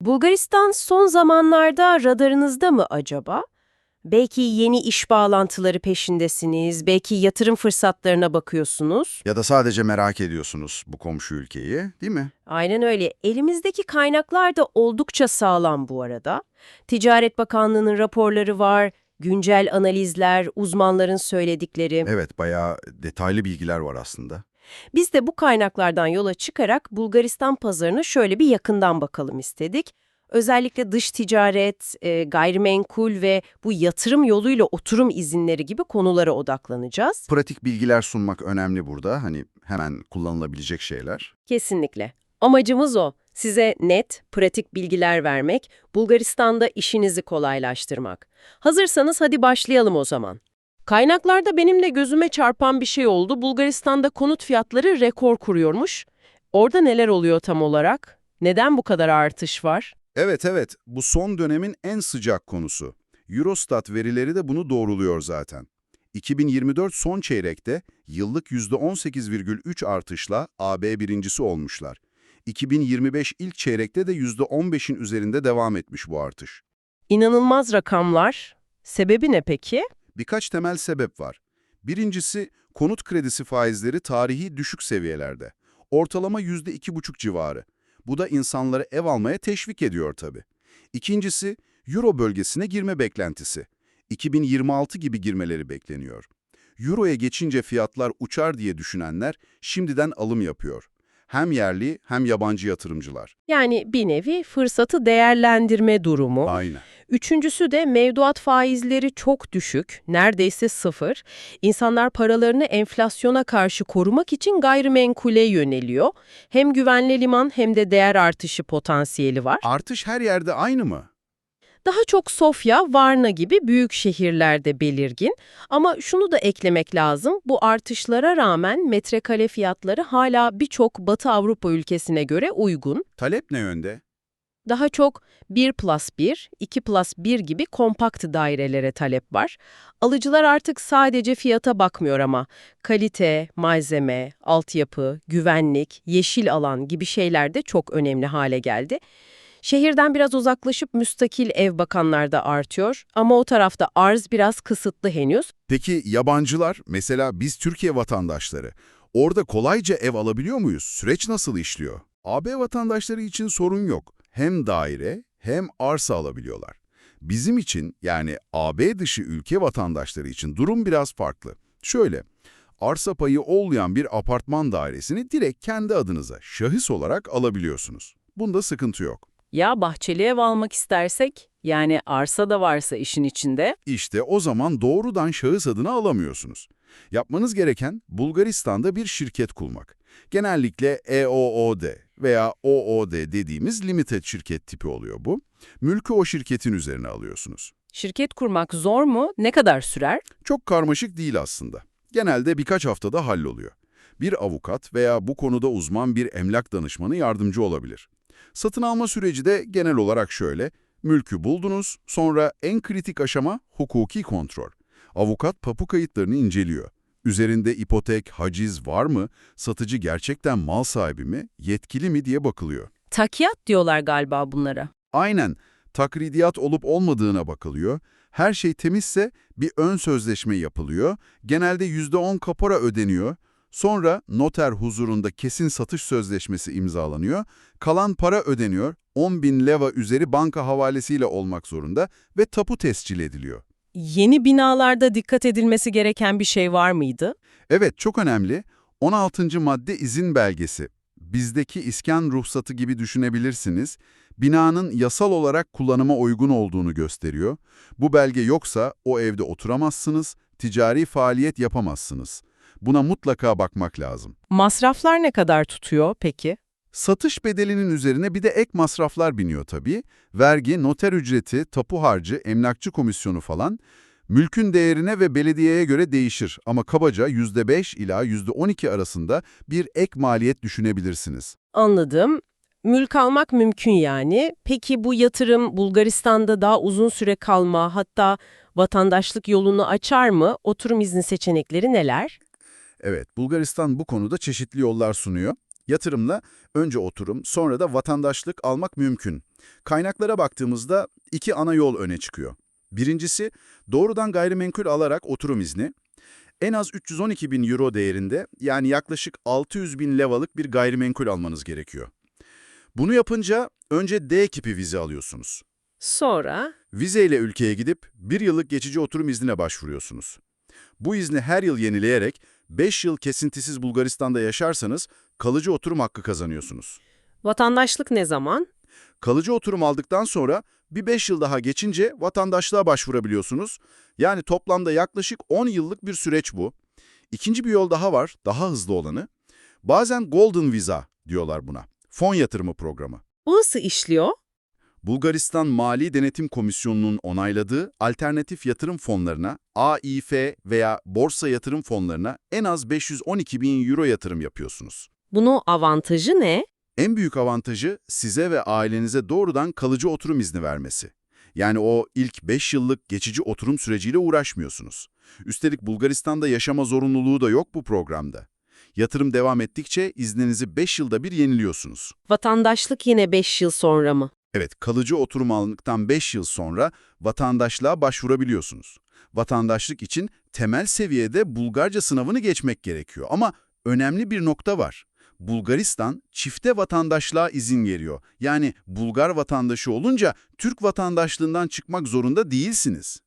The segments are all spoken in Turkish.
Bulgaristan son zamanlarda radarınızda mı acaba? Belki yeni iş bağlantıları peşindesiniz, belki yatırım fırsatlarına bakıyorsunuz. Ya da sadece merak ediyorsunuz bu komşu ülkeyi, değil mi? Aynen öyle. Elimizdeki kaynaklar da oldukça sağlam bu arada. Ticaret Bakanlığı'nın raporları var, güncel analizler, uzmanların söyledikleri. Evet, bayağı detaylı bilgiler var aslında. Biz de bu kaynaklardan yola çıkarak Bulgaristan pazarına şöyle bir yakından bakalım istedik. Özellikle dış ticaret, e, gayrimenkul ve bu yatırım yoluyla oturum izinleri gibi konulara odaklanacağız. Pratik bilgiler sunmak önemli burada. Hani hemen kullanılabilecek şeyler. Kesinlikle. Amacımız o. Size net, pratik bilgiler vermek, Bulgaristan'da işinizi kolaylaştırmak. Hazırsanız hadi başlayalım o zaman. Kaynaklarda benim de gözüme çarpan bir şey oldu. Bulgaristan'da konut fiyatları rekor kuruyormuş. Orada neler oluyor tam olarak? Neden bu kadar artış var? Evet evet, bu son dönemin en sıcak konusu. Eurostat verileri de bunu doğruluyor zaten. 2024 son çeyrekte yıllık %18,3 artışla AB birincisi olmuşlar. 2025 ilk çeyrekte de %15'in üzerinde devam etmiş bu artış. İnanılmaz rakamlar. Sebebi ne peki? Birkaç temel sebep var. Birincisi, konut kredisi faizleri tarihi düşük seviyelerde. Ortalama %2,5 civarı. Bu da insanları ev almaya teşvik ediyor tabii. İkincisi, Euro bölgesine girme beklentisi. 2026 gibi girmeleri bekleniyor. Euro'ya geçince fiyatlar uçar diye düşünenler şimdiden alım yapıyor. Hem yerli hem yabancı yatırımcılar. Yani bir nevi fırsatı değerlendirme durumu. Aynen. Üçüncüsü de mevduat faizleri çok düşük, neredeyse sıfır. İnsanlar paralarını enflasyona karşı korumak için gayrimenkule yöneliyor. Hem güvenli liman hem de değer artışı potansiyeli var. Artış her yerde aynı mı? Daha çok Sofya, Varna gibi büyük şehirlerde belirgin. Ama şunu da eklemek lazım, bu artışlara rağmen metrekare fiyatları hala birçok Batı Avrupa ülkesine göre uygun. Talep ne yönde? Daha çok 1 plus 1, 2 plus 1 gibi kompakt dairelere talep var. Alıcılar artık sadece fiyata bakmıyor ama kalite, malzeme, altyapı, güvenlik, yeşil alan gibi şeyler de çok önemli hale geldi. Şehirden biraz uzaklaşıp müstakil ev bakanlar da artıyor ama o tarafta arz biraz kısıtlı henüz. Peki yabancılar, mesela biz Türkiye vatandaşları, orada kolayca ev alabiliyor muyuz? Süreç nasıl işliyor? AB vatandaşları için sorun yok. Hem daire hem arsa alabiliyorlar. Bizim için yani AB dışı ülke vatandaşları için durum biraz farklı. Şöyle, arsa payı olmayan bir apartman dairesini direkt kendi adınıza şahıs olarak alabiliyorsunuz. Bunda sıkıntı yok. Ya bahçeli ev almak istersek, yani arsa da varsa işin içinde, İşte o zaman doğrudan şahıs adına alamıyorsunuz. Yapmanız gereken Bulgaristan'da bir şirket kurmak. Genellikle EOOD veya OOD dediğimiz limited şirket tipi oluyor bu. Mülkü o şirketin üzerine alıyorsunuz. şirket kurmak zor mu? Ne kadar sürer? Çok karmaşık değil aslında. Genelde birkaç haftada halloluyor. Bir avukat veya bu konuda uzman bir emlak danışmanı yardımcı olabilir. Satın alma süreci de genel olarak şöyle, mülkü buldunuz, sonra en kritik aşama hukuki kontrol. Avukat tapu kayıtlarını inceliyor. Üzerinde ipotek, haciz var mı, satıcı gerçekten mal sahibi mi, yetkili mi diye bakılıyor. Takiyat diyorlar galiba bunlara. Aynen, takridiyat olup olmadığına bakılıyor. Her şey temizse bir ön sözleşme yapılıyor. Genelde %10 kapora ödeniyor. Sonra noter huzurunda kesin satış sözleşmesi imzalanıyor. Kalan para ödeniyor. 10 bin leva üzeri banka havalesiyle olmak zorunda ve tapu tescil ediliyor. Yeni binalarda dikkat edilmesi gereken bir şey var mıydı? Evet, çok önemli. 16. madde izin belgesi. Bizdeki iskan ruhsatı gibi düşünebilirsiniz. Binanın yasal olarak kullanıma uygun olduğunu gösteriyor. Bu belge yoksa o evde oturamazsınız, ticari faaliyet yapamazsınız. Buna mutlaka bakmak lazım. Masraflar ne kadar tutuyor peki? Satış bedelinin üzerine bir de ek masraflar biniyor tabii. Vergi, noter ücreti, tapu harcı, emlakçı komisyonu falan. Mülkün değerine ve belediyeye göre değişir ama kabaca %5 ila %12 arasında bir ek maliyet düşünebilirsiniz. Anladım. Mülk almak mümkün yani. Peki bu yatırım Bulgaristan'da daha uzun süre kalma hatta vatandaşlık yolunu açar mı? Oturum izni seçenekleri neler? Evet, Bulgaristan bu konuda çeşitli yollar sunuyor. Yatırımla önce oturum, sonra da vatandaşlık almak mümkün. Kaynaklara baktığımızda iki ana yol öne çıkıyor. Birincisi, doğrudan gayrimenkul alarak oturum izni. En az 312 bin euro değerinde yani yaklaşık 600 bin levalık bir gayrimenkul almanız gerekiyor. Bunu yapınca önce D kipi vize alıyorsunuz. Sonra Vizeyle ülkeye gidip bir yıllık geçici oturum iznine başvuruyorsunuz. Bu izni her yıl yenileyerek 5 yıl kesintisiz Bulgaristan'da yaşarsanız kalıcı oturum hakkı kazanıyorsunuz. vatandaşlık ne zaman? Kalıcı oturum aldıktan sonra bir 5 yıl daha geçince vatandaşlığa başvurabiliyorsunuz. Yani toplamda yaklaşık 10 yıllık bir süreç bu. İkinci bir yol daha var, daha hızlı olanı. Bazen Golden Visa diyorlar buna. Fon yatırımı programı. Bu nasıl işliyor? Bulgaristan Mali Denetim Komisyonu'nun onayladığı alternatif yatırım fonlarına, AIF veya borsa yatırım fonlarına en az 512 bin euro yatırım yapıyorsunuz. Bunun avantajı ne? En büyük avantajı size ve ailenize doğrudan kalıcı oturum izni vermesi. Yani o ilk 5 yıllık geçici oturum süreciyle uğraşmıyorsunuz. Üstelik Bulgaristan'da yaşama zorunluluğu da yok bu programda. Yatırım devam ettikçe izninizi 5 yılda bir yeniliyorsunuz. Vatandaşlık yine 5 yıl sonra mı? Evet, kalıcı oturum alındıktan 5 yıl sonra vatandaşlığa başvurabiliyorsunuz. Vatandaşlık için temel seviyede Bulgarca sınavını geçmek gerekiyor. Ama önemli bir nokta var. Bulgaristan çifte vatandaşlığa izin veriyor. Yani Bulgar vatandaşı olunca Türk vatandaşlığından çıkmak zorunda değilsiniz.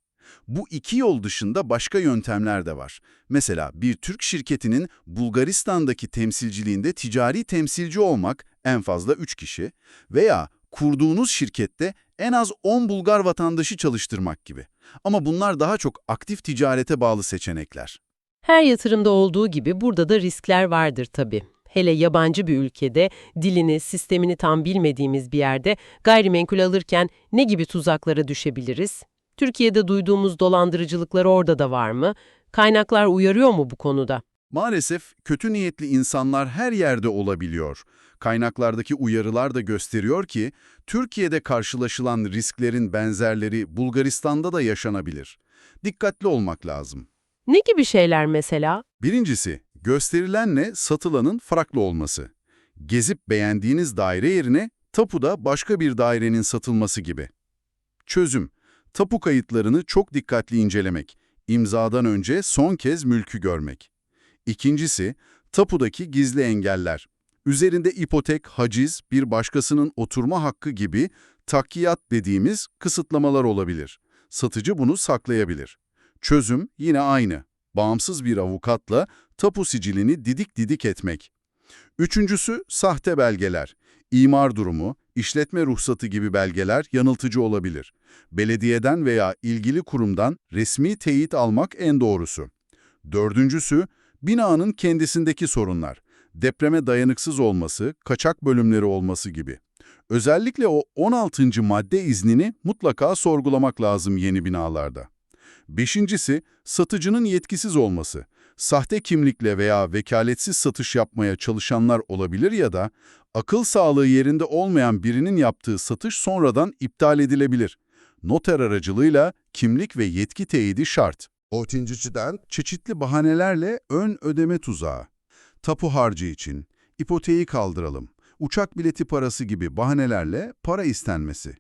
Bu iki yol dışında başka yöntemler de var. Mesela bir Türk şirketinin Bulgaristan'daki temsilciliğinde ticari temsilci olmak en fazla 3 kişi veya kurduğunuz şirkette en az 10 Bulgar vatandaşı çalıştırmak gibi. Ama bunlar daha çok aktif ticarete bağlı seçenekler. Her yatırımda olduğu gibi burada da riskler vardır tabii. Hele yabancı bir ülkede dilini, sistemini tam bilmediğimiz bir yerde gayrimenkul alırken ne gibi tuzaklara düşebiliriz? Türkiye'de duyduğumuz dolandırıcılıklar orada da var mı? Kaynaklar uyarıyor mu bu konuda? Maalesef kötü niyetli insanlar her yerde olabiliyor. Kaynaklardaki uyarılar da gösteriyor ki Türkiye'de karşılaşılan risklerin benzerleri Bulgaristan'da da yaşanabilir. Dikkatli olmak lazım. Ne gibi şeyler mesela? Birincisi, gösterilenle satılanın farklı olması. Gezip beğendiğiniz daire yerine tapuda başka bir dairenin satılması gibi. Çözüm, tapu kayıtlarını çok dikkatli incelemek. İmzadan önce son kez mülkü görmek. İkincisi, tapudaki gizli engeller. Üzerinde ipotek, haciz, bir başkasının oturma hakkı gibi takkiyat dediğimiz kısıtlamalar olabilir. Satıcı bunu saklayabilir. Çözüm yine aynı. Bağımsız bir avukatla tapu sicilini didik didik etmek. Üçüncüsü sahte belgeler. İmar durumu, işletme ruhsatı gibi belgeler yanıltıcı olabilir. Belediyeden veya ilgili kurumdan resmi teyit almak en doğrusu. Dördüncüsü, binanın kendisindeki sorunlar. Depreme dayanıksız olması, kaçak bölümleri olması gibi. Özellikle o 16. madde iznini mutlaka sorgulamak lazım yeni binalarda. Beşincisi, satıcının yetkisiz olması. Sahte kimlikle veya vekaletsiz satış yapmaya çalışanlar olabilir ya da akıl sağlığı yerinde olmayan birinin yaptığı satış sonradan iptal edilebilir. Noter aracılığıyla kimlik ve yetki teyidi şart. Ortinciciden çeşitli bahanelerle ön ödeme tuzağı. Tapu harcı için, ipoteği kaldıralım, uçak bileti parası gibi bahanelerle para istenmesi.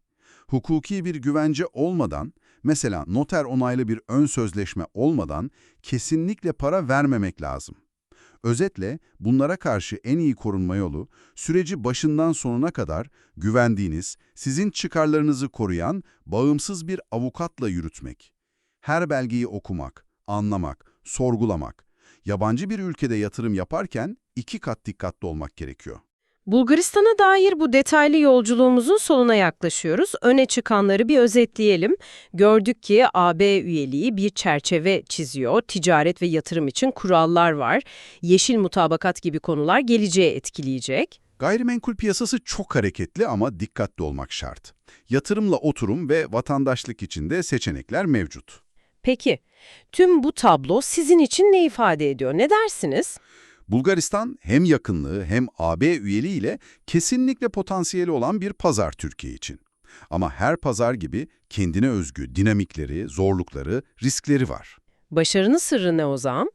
Hukuki bir güvence olmadan, mesela noter onaylı bir ön sözleşme olmadan kesinlikle para vermemek lazım. Özetle bunlara karşı en iyi korunma yolu, süreci başından sonuna kadar güvendiğiniz, sizin çıkarlarınızı koruyan bağımsız bir avukatla yürütmek. Her belgeyi okumak, anlamak, sorgulamak. Yabancı bir ülkede yatırım yaparken iki kat dikkatli olmak gerekiyor. Bulgaristan'a dair bu detaylı yolculuğumuzun sonuna yaklaşıyoruz. Öne çıkanları bir özetleyelim. Gördük ki AB üyeliği bir çerçeve çiziyor. Ticaret ve yatırım için kurallar var. Yeşil mutabakat gibi konular geleceğe etkileyecek. Gayrimenkul piyasası çok hareketli ama dikkatli olmak şart. Yatırımla oturum ve vatandaşlık için de seçenekler mevcut. Peki, tüm bu tablo sizin için ne ifade ediyor? Ne dersiniz? Bulgaristan hem yakınlığı hem AB üyeliğiyle kesinlikle potansiyeli olan bir pazar Türkiye için. Ama her pazar gibi kendine özgü dinamikleri, zorlukları, riskleri var. Başarının sırrı ne o zaman?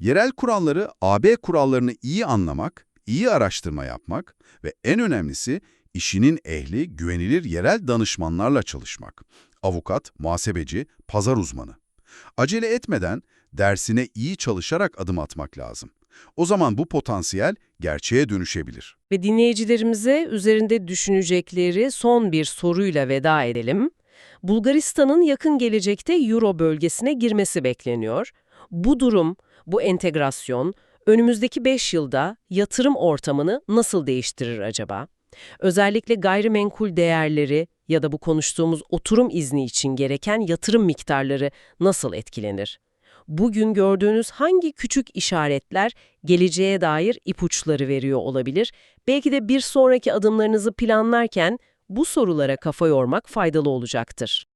Yerel kuralları, AB kurallarını iyi anlamak, iyi araştırma yapmak ve en önemlisi işinin ehli, güvenilir yerel danışmanlarla çalışmak. Avukat, muhasebeci, pazar uzmanı. Acele etmeden dersine iyi çalışarak adım atmak lazım. O zaman bu potansiyel gerçeğe dönüşebilir. Ve dinleyicilerimize üzerinde düşünecekleri son bir soruyla veda edelim. Bulgaristan'ın yakın gelecekte Euro bölgesine girmesi bekleniyor. Bu durum, bu entegrasyon önümüzdeki 5 yılda yatırım ortamını nasıl değiştirir acaba? Özellikle gayrimenkul değerleri ya da bu konuştuğumuz oturum izni için gereken yatırım miktarları nasıl etkilenir? Bugün gördüğünüz hangi küçük işaretler geleceğe dair ipuçları veriyor olabilir? Belki de bir sonraki adımlarınızı planlarken bu sorulara kafa yormak faydalı olacaktır.